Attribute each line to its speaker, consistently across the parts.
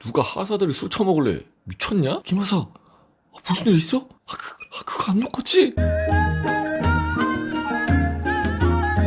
Speaker 1: 누가 하사들을 술 처먹을래? 미쳤냐? 김하사, 아, 무슨 일 있어? 아, 그, 아 그거 안 먹었지?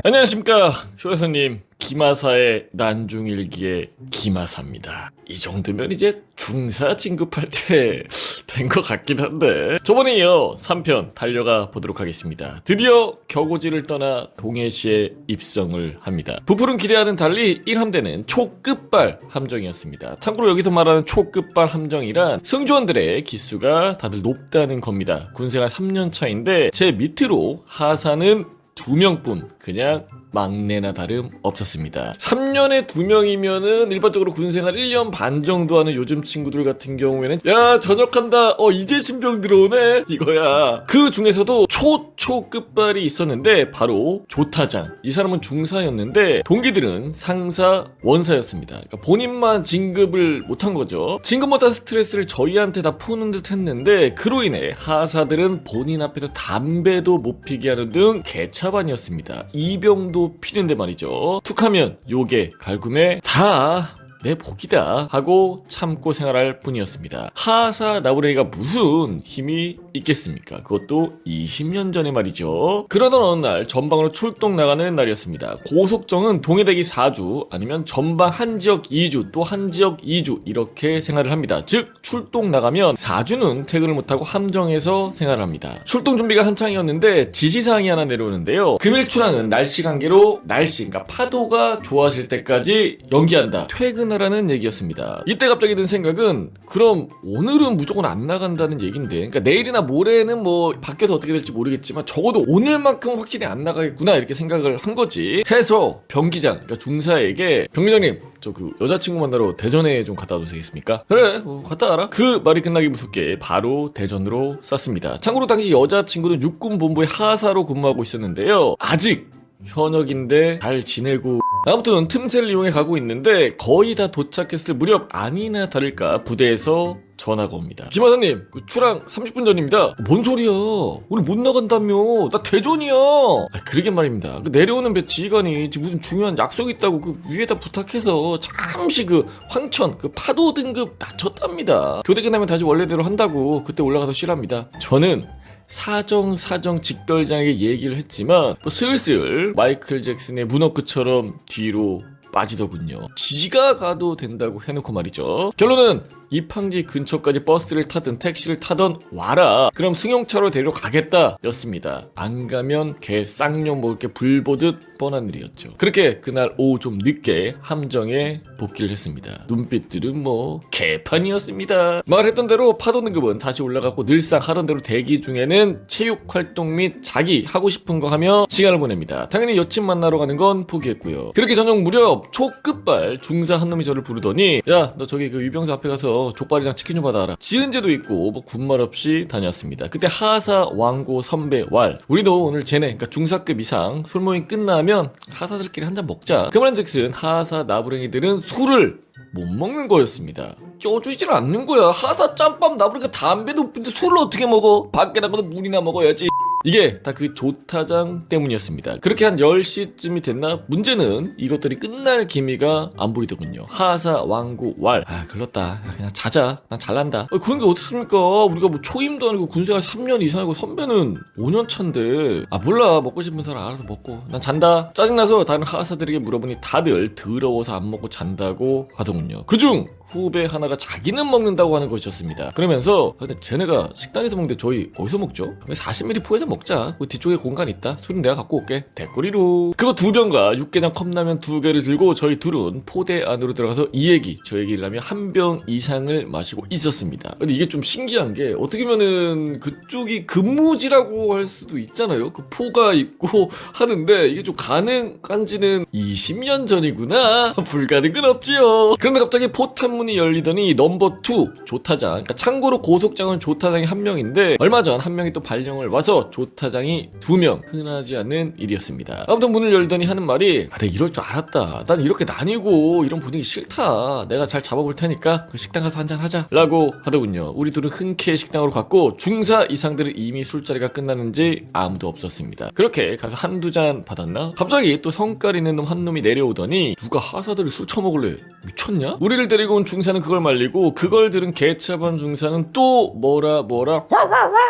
Speaker 1: 안녕하십니까 쇼에서님 김하사의 난중일기의 김하사입니다. 이 정도면 이제 중사 진급할 때 된 것 같긴 한데. 저번에 이어 3편 달려가 보도록 하겠습니다. 드디어 격오지를 떠나 동해시에 입성을 합니다. 부풀은 기대와는 달리 1함대는 초급발 함정이었습니다. 참고로 여기서 말하는 초급발 함정이란 승조원들의 기수가 다들 높다는 겁니다. 군생활 3년 차인데 제 밑으로 하사는 두 명뿐. 그냥 막내나 다름 없었습니다. 3년에 두 명이면은 일반적으로 군생활 1년 반 정도 하는 요즘 친구들 같은 경우에는 야 전역한다 어 이제 신병 들어오네 이거야 그 중에서도 초초급발이 있었는데 바로 조타장 이 사람은 중사였는데 동기들은 상사 원사였습니다. 그러니까 본인만 진급을 못한 거죠. 진급 못한 스트레스를 저희한테 다 푸는 듯 했는데 그로 인해 하사들은 본인 앞에서 담배도 못 피게 하는 등 개차반이었습니다. 이병도 피는데 말이죠. 툭하면 요게 갈굼에 다 내 복이다 하고 참고 생활할 뿐이었습니다. 하사 나부레이가 무슨 힘이 있겠습니까? 그것도 20년 전의 말이죠. 그러던 어느 날 전방으로 출동 나가는 날이었습니다. 고속정은 동해대기 4주 아니면 전방 한 지역 2주 또 한 지역 2주 이렇게 생활을 합니다. 즉 출동 나가면 4주는 퇴근을 못하고 함정에서 생활을 합니다. 출동 준비가 한창이었는데 지시사항이 하나 내려오는데요. 금일 출항은 날씨 관계로 날씨 그러니까 파도가 좋아질 때까지 연기한다. 퇴근하라는 얘기였습니다. 이때 갑자기 든 생각은 그럼 오늘은 무조건 안 나간다는 얘긴데 그러니까 내일이나 모레는 뭐 밖에서 어떻게 될지 모르겠지만 적어도 오늘만큼 확실히 안 나가겠구나 이렇게 생각을 한 거지. 해서 병기장 그러니까 중사에게 병기장님 저 그 여자친구 만나러 대전에 좀 갔다 와도 되겠습니까? 그래 뭐 갔다 와라 그 말이 끝나기 무섭게 바로 대전으로 쐈습니다 참고로 당시 여자친구는 육군본부의 하사로 근무하고 있었는데요 아직 현역인데 잘 지내고 아무튼 틈새를 이용해 가고 있는데 거의 다 도착했을 무렵 아니나 다를까 부대에서 전화가 옵니다. 김하사님, 그 출항 30분 전입니다. 뭔 소리야? 우리 못 나간다며? 나 대전이야. 아, 그러게 말입니다. 그 내려오는 배 지휘관이 지금 무슨 중요한 약속이 있다고 그 위에다 부탁해서 잠시 그 황천 그 파도 등급 낮췄답니다. 교대 끝나면 다시 원래대로 한다고 그때 올라가서 쉬랍니다. 저는 사정 사정 직별장에게 얘기를 했지만 뭐 슬슬 마이클 잭슨의 문어크처럼 뒤로 빠지더군요. 지가 가도 된다고 해놓고 말이죠. 결론은 입항지 근처까지 버스를 타든 택시를 타던 와라. 그럼 승용차로 데리러 가겠다. 였습니다. 안 가면 개 쌍욕 먹을 게 불보듯 뻔한 일이었죠. 그렇게 그날 오후 좀 늦게 함정에 복귀를 했습니다. 눈빛들은 뭐 개판이었습니다. 말했던 대로 파도 등급은 다시 올라갔고 늘상 하던 대로 대기 중에는 체육 활동 및 자기 하고 싶은 거 하며 시간을 보냅니다. 당연히 여친 만나러 가는 건 포기했고요. 그렇게 저녁 무렵 초급발 중사 한 놈이 저를 부르더니 야 너 저기 그 유병수 앞에 가서 족발이랑 치킨 좀 받아라. 지은제도 있고 뭐 군말 없이 다녔습니다. 그때 하사 왕고 선배 왈 우리도 오늘 쟤네 그러니까 중사급 이상 술 모임 끝나면 하사들끼리 한 잔 먹자. 그 말은즉슨 하사 나부랭이들은 술을 못 먹는 거였습니다. 껴주질 않는 거야. 하사 짬밥 나부랭이가 담배도 피는데 술을 어떻게 먹어? 밖에 나가서 물이나 먹어야지. 이게 다 그 조타장 때문이었습니다. 그렇게 한 10시쯤이 됐나? 문제는 이것들이 끝날 기미가 안 보이더군요. 하사, 왕고, 왈. 아, 글렀다. 야, 그냥 자자. 난 잘난다. 아, 그런 게 어떻습니까? 우리가 뭐 초임도 아니고 군생활 3년 이상이고 선배는 5년 차인데. 아, 몰라. 먹고 싶은 사람 알아서 먹고. 난 잔다. 짜증나서 다른 하사들에게 물어보니 다들 더러워서 안 먹고 잔다고 하더군요. 그중 후배 하나가 자기는 먹는다고 하는 것이었습니다. 그러면서 아, 근데 쟤네가 식당에서 먹는데 저희 어디서 먹죠? 40ml 포에서 먹자. 그 뒤쪽에 공간 있다. 술은 내가 갖고 올게. 대꾸리로. 그거 두 병과 육개장 컵라면 두 개를 들고 저희 둘은 포대 안으로 들어가서 이 얘기 저 얘기를 하며 한 병 이상을 마시고 있었습니다. 근데 이게 좀 신기한 게 어떻게 보면은 그쪽이 근무지라고 할 수도 있잖아요. 그 포가 있고 하는데 이게 좀 가능한지는 20년 전이구나. 불가능은 없지요. 그런데 갑자기 포탄 문이 열리더니 넘버 2 조타장. 그러니까 참고로 고속장은 조타장이 한 명인데 얼마 전 한 명이 또 발령을 와서 조타장이 두 명. 흔하지 않은 일이었습니다. 아무튼 문을 열더니 하는 말이 아, 내가 이럴 줄 알았다. 난 이렇게 나뉘고 이런 분위기 싫다. 내가 잘 잡아볼 테니까 그 식당 가서 한잔 하자. 라고 하더군요. 우리 둘은 흔쾌히 식당으로 갔고 중사 이상들은 이미 술자리가 끝나는지 아무도 없었습니다. 그렇게 가서 한두 잔 받았나? 갑자기 또 성깔 있는 놈 한 놈이 내려오더니 누가 하사들을 술 처먹을래? 미쳤냐? 우리를 데리고 온 중사는 그걸 말리고 그걸 들은 개차반 중사는 또 뭐라 뭐라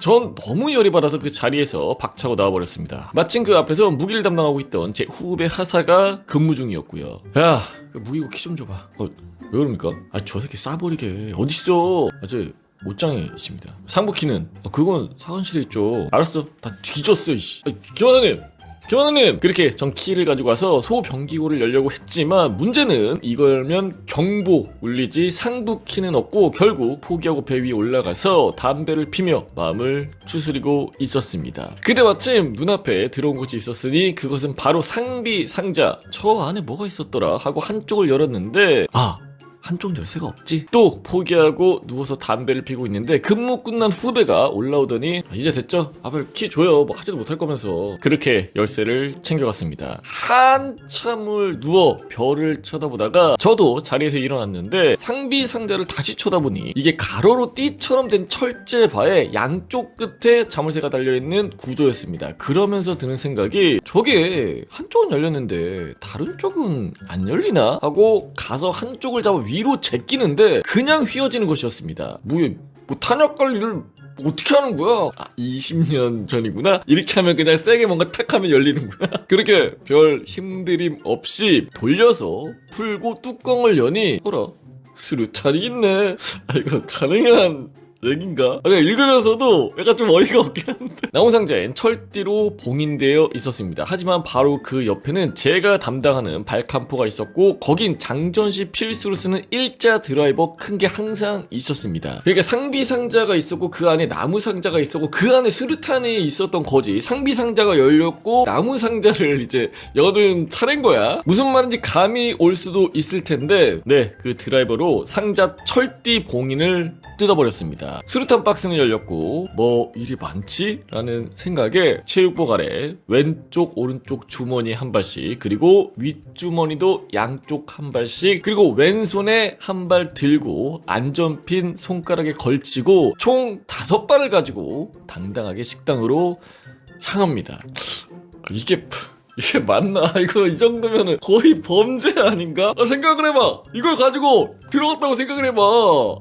Speaker 1: 전 너무 열이 받아서 그 자리에서 박차고 나와버렸습니다. 마침 그 앞에서 무기를 담당하고 있던 제 후배 하사가 근무 중이었고요. 야, 그 무기고 키 좀 줘봐. 어, 왜 그럽니까? 아, 저 새끼 싸버리게. 어딨어? 아저 옷장이십니다. 상부키는 어, 그건 사관실에 있죠. 알았어, 다 뒤졌어. 이씨. 아, 김하사님. 김하나님 그렇게 전 키를 가지고 와서 소변기구를 열려고 했지만 문제는 이걸면 경보 울리지 상부 키는 없고 결국 포기하고 배 위에 올라가서 담배를 피며 마음을 추스리고 있었습니다. 그때 마침 눈앞에 들어온 곳이 있었으니 그것은 바로 상비 상자 저 안에 뭐가 있었더라 하고 한쪽을 열었는데 아 한쪽 열쇠가 없지. 또 포기하고 누워서 담배를 피고 있는데 근무 끝난 후배가 올라오더니 아, 이제 됐죠? 아 빨리 키 줘요. 뭐 하지도 못할 거면서 그렇게 열쇠를 챙겨갔습니다. 한참을 누워 별을 쳐다보다가 저도 자리에서 일어났는데 상비 상자를 다시 쳐다보니 이게 가로로 띠처럼 된 철제 바에 양쪽 끝에 자물쇠가 달려있는 구조였습니다. 그러면서 드는 생각이 저게 한쪽은 열렸는데 다른 쪽은 안 열리나? 하고 가서 한쪽을 잡아 위로 제끼는데 그냥 휘어지는 것이었습니다. 뭐, 뭐 탄약 관리를 어떻게 하는 거야? 아, 20년 전이구나? 이렇게 하면 그냥 세게 뭔가 탁 하면 열리는구나. 그렇게 별 힘들임 없이 돌려서 풀고 뚜껑을 여니, 어라, 수류탄이 있네. 아, 이거 가능한 얘긴가? 아, 그냥 읽으면서도 약간 좀 어이가 없긴 한데. 나온 상자엔 철띠로 봉인되어 있었습니다. 하지만 바로 그 옆에는 제가 담당하는 발칸포가 있었고, 거긴 장전시 필수로 쓰는 일자 드라이버 큰 게 항상 있었습니다. 그러니까 상비 상자가 있었고, 그 안에 나무 상자가 있었고, 그 안에 수류탄이 있었던 거지. 상비 상자가 열렸고, 나무 상자를 이제 여는 차례인 거야. 무슨 말인지 감이 올 수도 있을 텐데, 네, 그 드라이버로 상자 철띠 봉인을 뜯어버렸습니다. 수류탄 박스는 열렸고 뭐 일이 많지? 라는 생각에 체육복 아래 왼쪽 오른쪽 주머니 한 발씩 그리고 윗주머니도 양쪽 한 발씩 그리고 왼손에 한 발 들고 안전핀 손가락에 걸치고 총 다섯 발을 가지고 당당하게 식당으로 향합니다. 이게 이게 맞나? 이거 이 정도면은 거의 범죄 아닌가? 아, 생각을 해봐. 이걸 가지고 들어갔다고 생각을 해봐.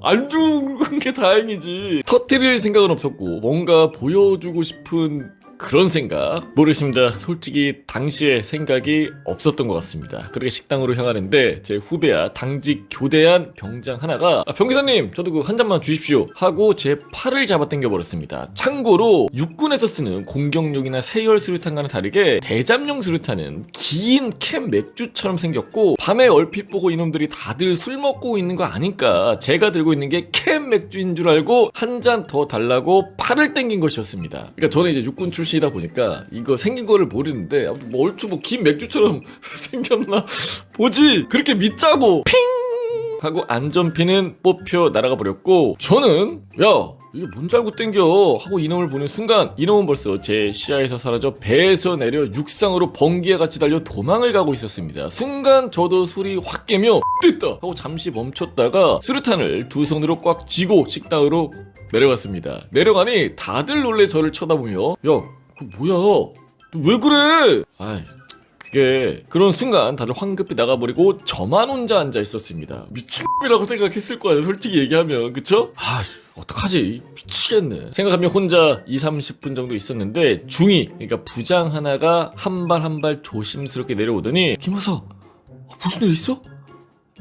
Speaker 1: 안 죽은 게 다행이지. 터트릴 생각은 없었고 뭔가 보여주고 싶은 그런 생각 모르겠습니다. 솔직히 당시에 생각이 없었던 것 같습니다. 그렇게 식당으로 향하는데 제 후배야 당직 교대한 병장 하나가 아, 병기사님 저도 그 한 잔만 주십시오 하고 제 팔을 잡아 당겨 버렸습니다. 참고로 육군에서 쓰는 공격용이나 세열 수류탄과는 다르게 대잠용 수류탄은 긴 캔 맥주처럼 생겼고 밤에 얼핏 보고 이놈들이 다들 술 먹고 있는 거 아니까 제가 들고 있는 게 캔 맥주인 줄 알고 한 잔 더 달라고 팔을 당긴 것이었습니다. 그러니까 저는 이제 육군 출신 이다 보니까 이거 생긴 거를 모르는데 아무튼 뭐 얼추 뭐 긴 맥주처럼 생겼나 보지. 그렇게 믿자고 핑! 하고 안전핀은 뽑혀 날아가 버렸고 저는 야 이게 뭔지 알고 땡겨? 하고 이놈을 보는 순간 이놈은 벌써 제 시야에서 사라져 배에서 내려 육상으로 번개와 같이 달려 도망을 가고 있었습니다. 순간 저도 술이 확 깨며 됐다! 하고 잠시 멈췄다가 수류탄을 두 손으로 꽉 쥐고 식당으로 내려갔습니다. 내려가니 다들 놀래 저를 쳐다보며 야그 뭐야 너 왜 그래 아이 그게 그런 순간 다들 황급히 나가버리고 저만 혼자 앉아 있었습니다. 미친놈이라고 생각했을 거야 솔직히 얘기하면 그쵸? 아 어떡하지 미치겠네 생각하면 혼자 2, 30분 정도 있었는데 중이 그러니까 부장 하나가 한 발 한 발 조심스럽게 내려오더니 김하사 아, 무슨 일 있어?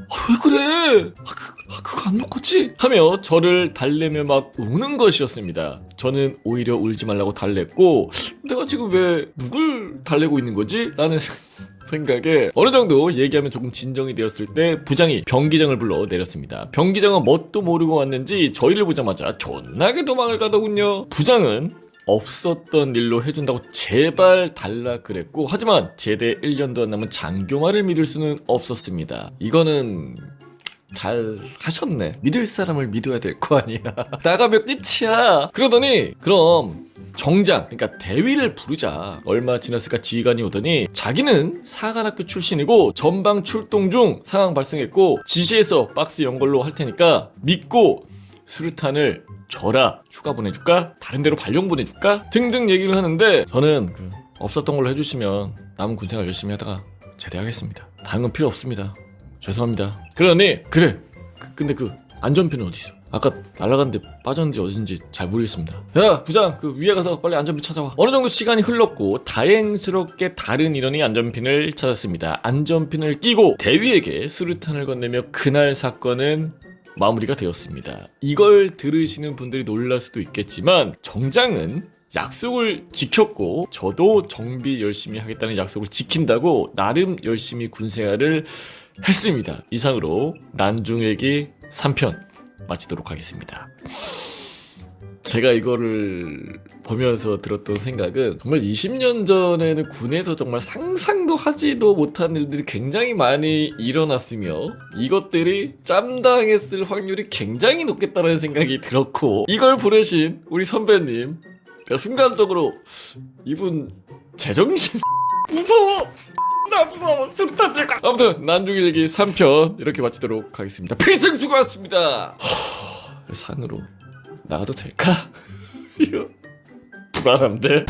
Speaker 1: 아, 왜 그래? 아, 그, 아, 그거 안 놓겠지? 하며 저를 달래며 막 우는 것이었습니다. 저는 오히려 울지 말라고 달랬고, 내가 지금 왜 누굴 달래고 있는 거지? 라는 생각에 어느 정도 얘기하면 조금 진정이 되었을 때 부장이 병기장을 불러 내렸습니다. 병기장은 뭣도 모르고 왔는지 저희를 보자마자 존나게 도망을 가더군요. 부장은 없었던 일로 해준다고 제발 달라 그랬고 하지만 제대 1년도 안 남은 장교마를 믿을 수는 없었습니다. 이거는 잘 하셨네. 믿을 사람을 믿어야 될 거 아니야. 나가면 끝이야. 그러더니 그럼 정장, 그러니까 대위를 부르자. 얼마 지났을까 지휘관이 오더니 자기는 사관학교 출신이고 전방 출동 중 상황 발생했고 지시해서 박스 연걸로 할 테니까 믿고 수류탄을 줘라. 휴가 보내줄까? 다른 데로 발령 보내줄까? 등등 얘기를 하는데 저는 그 없었던 걸로 해주시면 남은 군생활 열심히 하다가 제대하겠습니다. 다른 건 필요 없습니다. 죄송합니다. 그러니 그래 그, 근데 그 안전핀은 어디 있어? 아까 날아갔는데 빠졌는지 어딘지 잘 모르겠습니다. 야 부장 그 위에 가서 빨리 안전핀 찾아와. 어느 정도 시간이 흘렀고 다행스럽게 다른 인원이 안전핀을 찾았습니다. 안전핀을 끼고 대위에게 수류탄을 건네며 그날 사건은 마무리가 되었습니다. 이걸 들으시는 분들이 놀랄 수도 있겠지만 정장은 약속을 지켰고 저도 정비 열심히 하겠다는 약속을 지킨다고 나름 열심히 군생활을 했습니다. 이상으로 난중일기 3편 마치도록 하겠습니다. 제가 이거를 보면서 들었던 생각은 정말 20년 전에는 군에서 정말 상상도 하지도 못한 일들이 굉장히 많이 일어났으며 이것들이 짬당했을 확률이 굉장히 높겠다는 생각이 들었고 이걸 보내신 우리 선배님 순간적으로 이분 제정신 무서워! 나 무서워! 술탄 들까? 아무튼 난중일기 3편 이렇게 마치도록 하겠습니다. 필승 수고하셨습니다! 하, 산으로 나가도 될까? 이거 불안한데